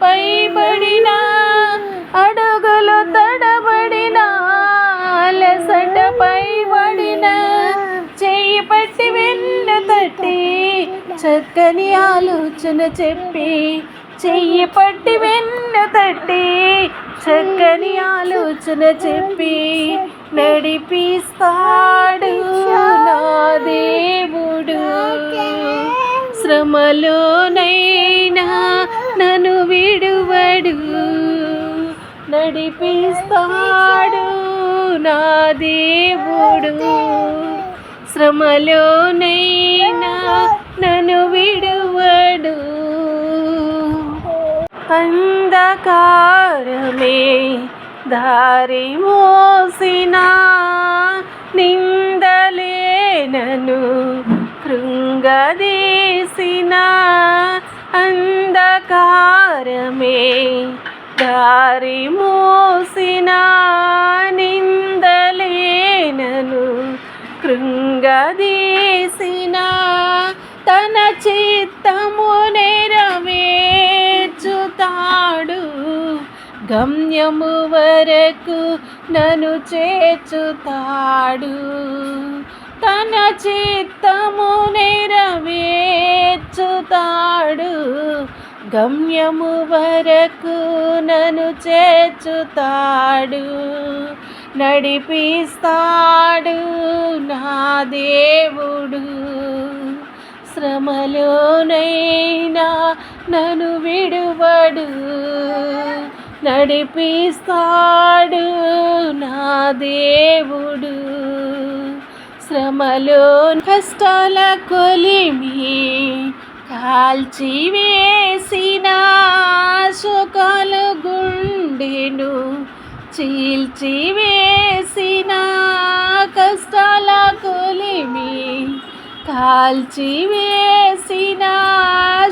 అలసటపై పడిన అడుగులు తడబడిన అలసటపై పడిన చెయ్యి పట్టి వెన్న తట్టి చక్కని ఆలోచన చెప్పి చెయ్యి పట్టి వెన్న తట్టి చక్కని ఆలోచన చెప్పి నడిపిస్తాడు నా దేవుడు. శ్రమలోనైనా నన్ను నడిపిస్తాడు నడిపిస్తాడు నా దేవుడు. శ్రమలోనైనా నన్ను విడువడు. అంధకారమే దారి మోసిన నిందలే నన్ను కృంగదీసిన అంధకారమే దారి మోసిన నిందలేనను కృంగదీసిన తన చిత్తము నెరవేర్చుతాడు. గమ్యము వరకు నన్ను చేర్చుతాడు. తన చిత్తము నెరవేర్చుతాడు. గమ్యము వరకు నన్ను చేర్చుతాడు నడిపిస్తాడు నా దేవుడు. శ్రమలోనైనా నన్ను విడువడు నడిపిస్తాడు నా దేవుడు. శ్రమలో కష్టాల కొలిమి కాల్చి వేసిన సుఖాలు గుండెను చీల్చి వేసిన కష్టాల కొలిమి కాల్చి వేసిన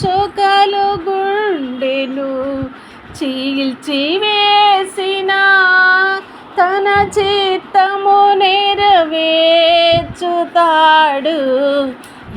శోకాలు గుండెను చీల్చి వేసిన తన చిత్తము నెరవేర్చుతాడు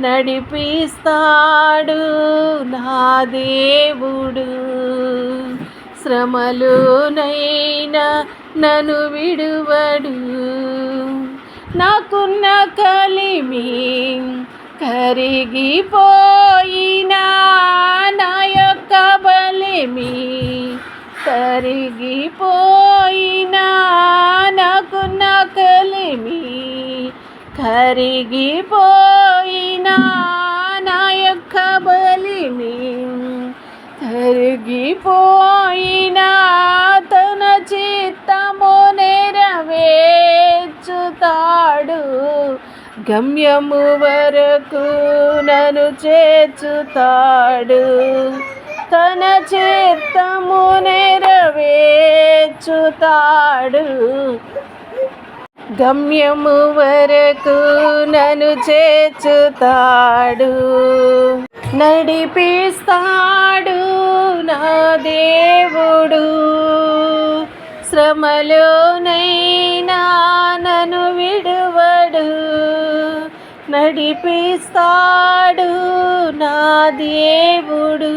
నడిపిస్తాడు నా దేవుడు. శ్రమలోనైనా నన్ను విడువడు. నాకున్న కలిమి కరిగిపోయినా కరిగిపోయినా నా యొక్క బలిమి కరిగిపోయినా తన చిత్తము నెరవేర్చుతాడు. గమ్యము వరకు నన్ను చేర్చుతాడు. తన చిత్తము నెరవేర్చుతాడు. గమ్యము వరకు నన్ను చేర్చుతాడు. నడిపిస్తాడు నా దేవుడు. శ్రమలోనైనా నన్ను విడువడు. నడిపిస్తాడు నా దేవుడు.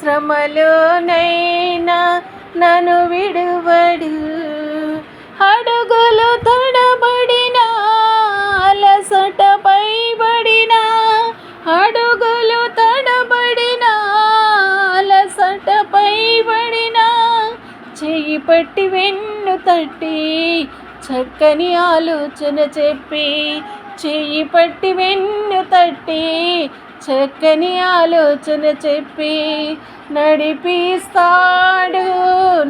శ్రమలోనైనా నన్ను విడువడు. అడుగులు తడబడిన అలసట పైబడిన. అడుగులు తడబడిన అలసట పైబడిన. చెయ్యి పట్టి వెన్ను తట్టి చక్కని ఆలోచన చెప్పి చెయ్యి పట్టి వెన్ను తట్టి చక్కని ఆలోచన చెప్పి నడిపిస్తా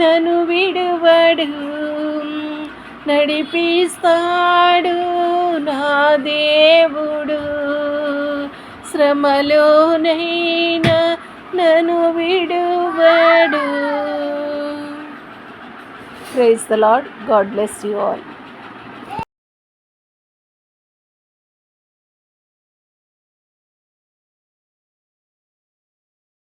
నన్ను విడువడు నడిపిస్తాడు నా దేవుడు. శ్రమలోనైనా నన్ను విడువడు. Praise the Lord God bless you all